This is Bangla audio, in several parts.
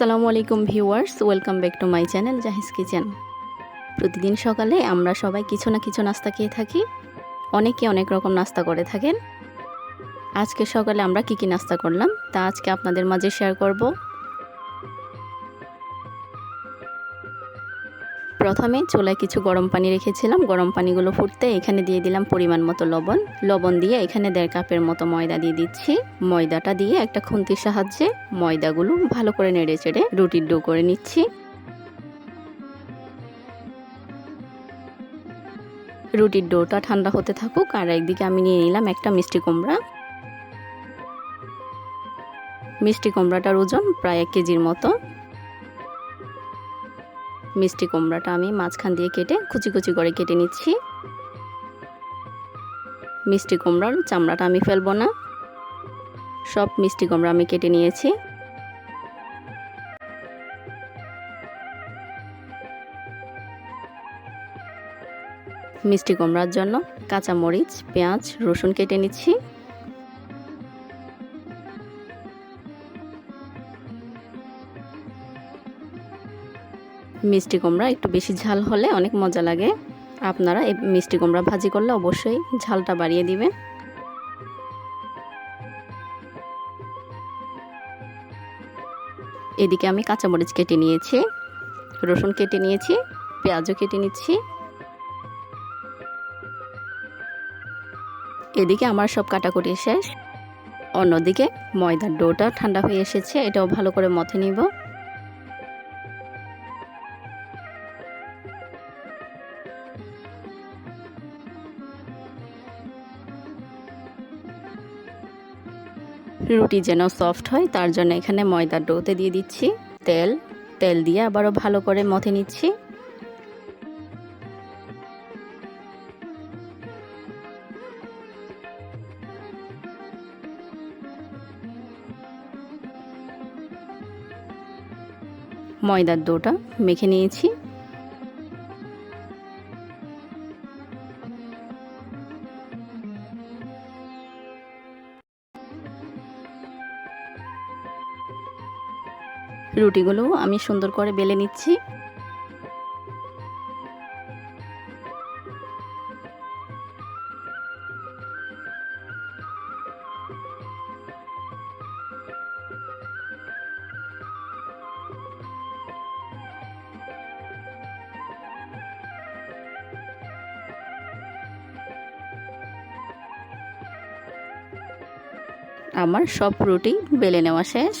আসসালামু আলাইকুম viewers, welcome back to my channel Jahiz Kitchen. প্রতিদিন সকালে আমরা সবাই কিছু না কিছু নাস্তা খেয়ে থাকি, অনেকে অনেক রকম নাস্তা করে থাকেন। আজকে সকালে আমরা কি কি নাস্তা করলাম তা আজকে আপনাদের মাঝে শেয়ার করব। প্রথমে চুলায় কিছু গরম পানি রেখেছিলাম। গরম পানিগুলো ফুটতে এখানে দিয়ে দিলাম পরিমাণ মতো লবণ। লবণ দিয়ে এখানে দেড় কাপের মতো ময়দা দিয়ে দিচ্ছি। ময়দাটা দিয়ে একটা খুন্তির সাহায্যে ময়দাগুলো ভালো করে নেড়ে চেড়ে রুটির ডো করে নিচ্ছি। রুটির ডোটা ঠান্ডা হতে থাকুক আর একদিকে আমি নিয়ে নিলাম একটা মিষ্টি কুমড়া। মিষ্টি কুমড়াটার ওজন প্রায় এক কেজির মতো। মিষ্টি কুমড়াটা আমি মাঝখান দিয়ে কেটে কুচি কুচি করে কেটে নিচ্ছি। মিষ্টি কুমড়ার চামড়াটা আমি ফেলব না। সব মিষ্টি কুমড়া আমি কেটে নিয়েছি। মিষ্টি কুমড়ার জন্য কাঁচা মরিচ পেঁয়াজ, রসুন কেটে নিচ্ছি। মিষ্টি কুমড়া, একটু বেশি ঝাল হলে অনেক মজা লাগে। আপনারা এই মিষ্টি কুমড়া ভাজি করলে অবশ্যই ঝালটা বাড়িয়ে দিবেন। এদিকে আমি কাঁচামরিচ কেটে নিয়েছি, রসুন কেটে নিয়েছি, পেঁয়াজও কেটে নিচ্ছি। এদিকে আমার সব কাটাকুটি শেষ। অন্যদিকে ময়দার ডোটা ঠান্ডা হয়ে এসেছে, এটাও ভালো করে মথে নিব। রুটি যেন সফট হয়, তার জন্য এখানে ময়দার ডোতে দিয়ে দিচ্ছি। তেল তেল দিয়ে আবারও ভালো করে মথে নিচ্ছি। ময়দার ডোটা মেখে নিয়েছি। রুটিগুলো আমি সুন্দর করে বেলে নিচ্ছি। আমার সব রুটি বেলে নেওয়া শেষ।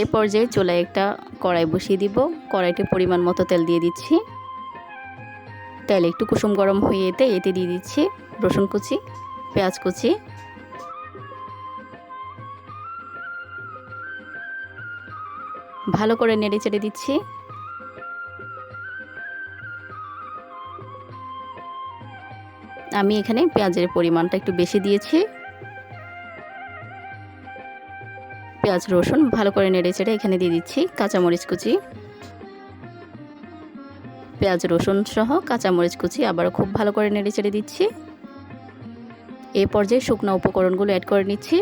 এ পর্যায়ে চুলায় একটা কড়াই বসিয়ে দিব। কড়াইতে পরিমাণ মতো তেল দিয়ে দিচ্ছি। তেল একটু কুসুম গরম হয়ে এতে এতে দিয়ে দিচ্ছি রসুন কুচি, পেঁয়াজ কুচি। ভালো করে নেড়ে চেড়ে দিচ্ছি। আমি এখানে পেঁয়াজের পরিমাণটা একটু বেশি দিয়েছি। পেঁয়াজ, রসুন ভালো করে নেড়ে চেড়ে এখানে দিয়ে দিচ্ছি কাঁচামরিচ কুচি। পেঁয়াজ, রসুন সহ কাঁচামরিচ কুচি আবারও খুব ভালো করে নেড়ে চেড়ে দিচ্ছি। এই পর্যায়ে শুকনো উপকরণগুলো অ্যাড করে নিচ্ছি,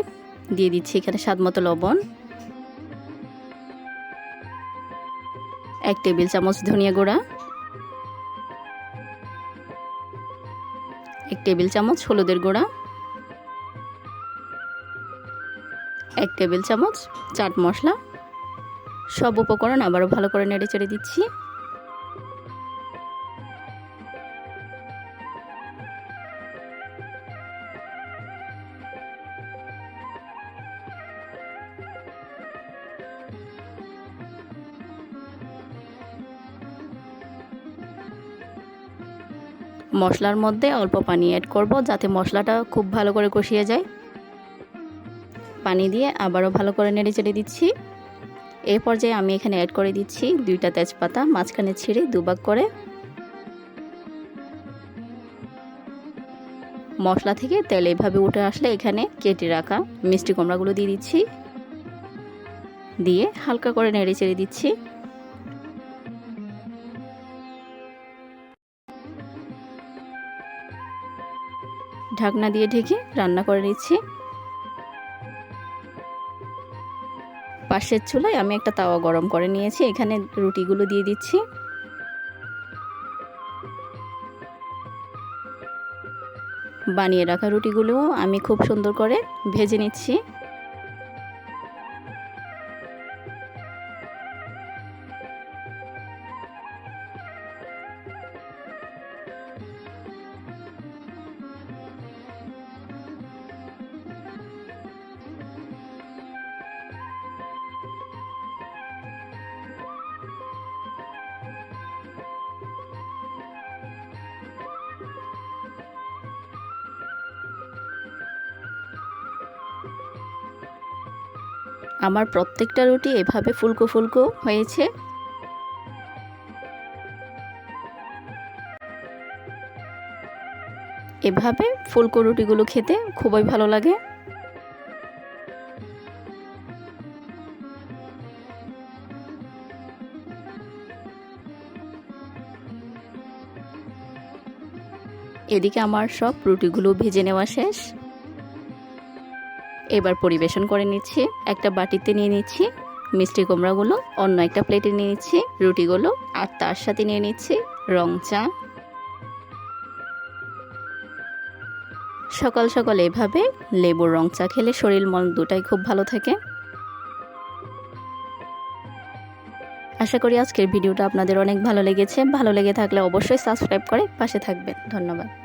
দিয়ে দিচ্ছি এখানে স্বাদ মতো লবণ। এক টেবিল চামচ ধনিয়া গুঁড়া। এক টেবিল চামচ হলুদের গুঁড়া। এক টেবিল চামচ, চাট মশলা। সব উপকরণ আবারও ভালো করে নেড়ে চেড়ে দিচ্ছি। মশলার মধ্যে অল্প পানি অ্যাড করব যাতে মশলাটা খুব ভালো করে কষিয়ে যায়। পানি দিয়ে আবারও ভালো করে নেড়ে চেড়ে দিচ্ছি। এই পর্যায়ে আমি এখানে অ্যাড করে দিচ্ছি দুইটা তেজপাতা, মাঝখানে ছিঁড়ে দুভাগ করে। মশলা থেকে তেল এভাবে উঠে আসলে এখানে কেটে রাখা মিষ্টি কুমড়াগুলো দিয়ে দিচ্ছি। দিয়ে হালকা করে নেড়ে চেড়ে দিচ্ছি। ঢাকনা দিয়ে ঢেকে রান্না করে নিচ্ছি। পাশের চুলায় আমি একটা তাওয়া গরম করে নিয়েছি। এখানে রুটিগুলো দিয়ে দিচ্ছি। বানিয়ে রাখা রুটিগুলোও আমি খুব সুন্দর করে ভেজে নিচ্ছি। আমার প্রত্যেকটা রুটি এভাবে ফুলকো ফুলকো হয়েছে। এভাবে ফুলকো রুটিগুলো খেতে খুবই ভালো লাগে। এদিকে আমার সব রুটিগুলো ভেজে নেওয়া শেষ। এবার পরিবেশন করে নিচ্ছি। একটা বাটিতে নিয়ে নিচ্ছি মিষ্টি কুমড়াগুলো, অন্য একটা প্লেটে নিয়ে নিচ্ছি রুটিগুলো, আর তার সাথে নিয়ে নিচ্ছি রং চা। সকাল সকাল এভাবে লেবুর রং চা খেলে শরীর মন দুটাই খুব ভালো থাকে। আশা করি আজকের ভিডিওটা আপনাদের অনেক ভালো লেগেছে। ভালো লেগে থাকলে অবশ্যই সাবস্ক্রাইব করে পাশে থাকবেন। ধন্যবাদ।